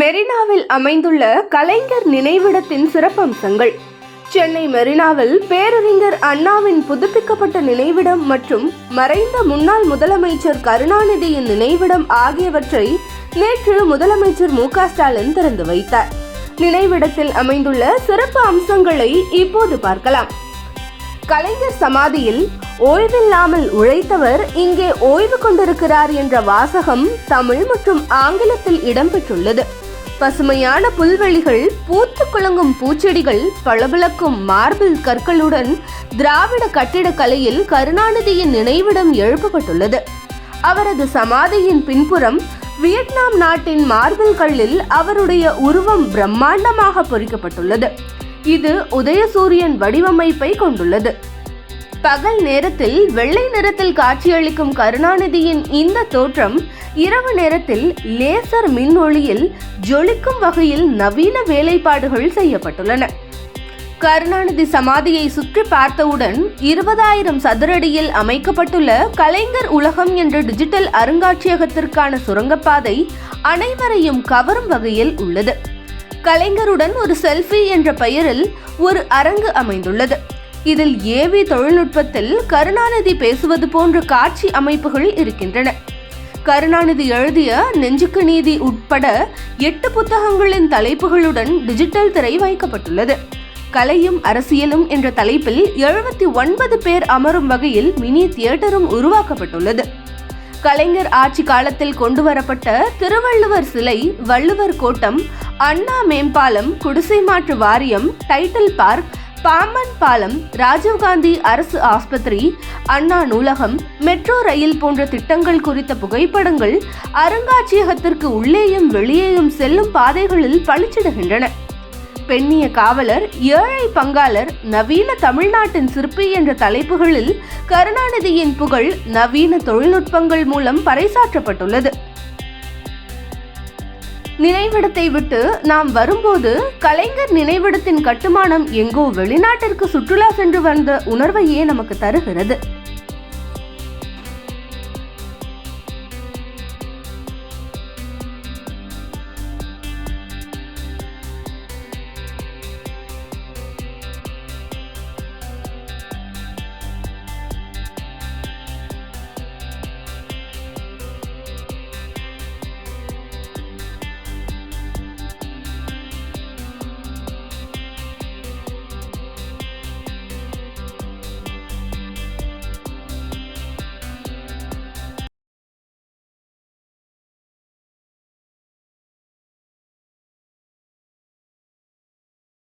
மெரினாவில் அமைந்துள்ள கலைஞர் நினைவிடத்தின் சிறப்பம்சங்கள். சென்னை மெரினாவில் பேரறிஞர் அண்ணாவின் புதுப்பிக்கப்பட்ட நினைவிடம் மற்றும் மறைந்த முன்னாள் முதலமைச்சர் கருணாநிதியின் நினைவிடம் ஆகியவற்றை நேற்று முதலமைச்சர் மு ஸ்டாலின் திறந்து வைத்தார். நினைவிடத்தில் அமைந்துள்ள சிறப்பு அம்சங்களை இப்போது பார்க்கலாம். கலைஞர் சமாதியில் ஓய்வில்லாமல் உழைத்தவர் இங்கே ஓய்வு கொண்டிருக்கிறார் என்ற வாசகம் தமிழ் மற்றும் ஆங்கிலத்தில் இடம்பெற்றுள்ளது. பசுமையான புல்வெளிகள் பூத்து குலுங்கும் பூச்செடிகள் பளபளக்கும் மார்பிள் கற்களுடன் திராவிட கட்டிடக்கலையில் கருணாநிதியின் நினைவிடம் எழுப்பப்பட்டுள்ளது. அவரது சமாதியின் பின்புறம் வியட்நாம் நாட்டின் மார்பிள் கல்லில் அவருடைய உருவம் பிரம்மாண்டமாக பொறிக்கப்பட்டுள்ளது. இது உதயசூரியன் வடிவமைப்பை கொண்டுள்ளது. பகல் நேரத்தில் வெள்ளை நிறத்தில் காட்சியளிக்கும் கருணாநிதியின் இந்த தோற்றம் இரவு நேரத்தில் லேசர் மின் ஒளியில் ஜொலிக்கும் வகையில் நவீன வேலைப்பாடுகள் செய்யப்பட்டுள்ளன. கருணாநிதி சமாதியை சுற்றி பார்த்தவுடன் இருபதாயிரம் சதுரடியில் அமைக்கப்பட்டுள்ள கலைஞர் உலகம் என்ற டிஜிட்டல் அருங்காட்சியகத்திற்கான சுரங்கப்பாதை அனைவரையும் கவரும் வகையில் உள்ளது. கலைஞருடன் ஒரு செல்ஃபி என்ற பெயரில் ஒரு அரங்கு அமைந்துள்ளது. இதில் ஏவி தொழில்நுட்பத்தில் கருணாநிதி பேசுவது போன்ற காட்சி அமைப்புகள் இருக்கின்றன. கருணாநிதி எழுதிய நெஞ்சுக்கு நீதி உட்பட எட்டு புத்தகங்களின் தலைப்புகளுடன் டிஜிட்டல் திரை வைக்கப்பட்டுள்ளது. கலையும் அரசியலும் என்ற தலைப்பில் எழுபத்தி ஒன்பது பேர் அமரும் வகையில் மினி தியேட்டரும் உருவாக்கப்பட்டுள்ளது. கலைஞர் ஆட்சி காலத்தில் கொண்டு வரப்பட்ட திருவள்ளுவர் சிலை வள்ளுவர் கோட்டம் அண்ணா மேம்பாலம் குடிசை மாற்று வாரியம் டைட்டில் பார்க் பாம்பன் பாலம் ராஜீவ்காந்தி அரசு ஆஸ்பத்திரி அண்ணா நூலகம் மெட்ரோ ரயில் போன்ற திட்டங்கள் குறித்த புகைப்படங்கள் அருங்காட்சியகத்திற்கு உள்ளேயும் வெளியேயும் செல்லும் பாதைகளில் பளிச்சிடுகின்றன. பெண்ணிய காவலர் ஏழை பங்காளர் நவீன தமிழ்நாட்டின் சிற்பி என்ற தலைப்புகளில் கருணாநிதியின் புகழ் நவீன தொழில்நுட்பங்கள் மூலம் பறைசாற்றப்பட்டுள்ளது. நினைவிடத்தை விட்டு நாம் வரும்போது கலைஞர் நினைவிடத்தின் கட்டுமானம் எங்கோ வெளிநாட்டிற்கு சுற்றுலா சென்று வந்த உணர்வையே நமக்கு தருகிறது.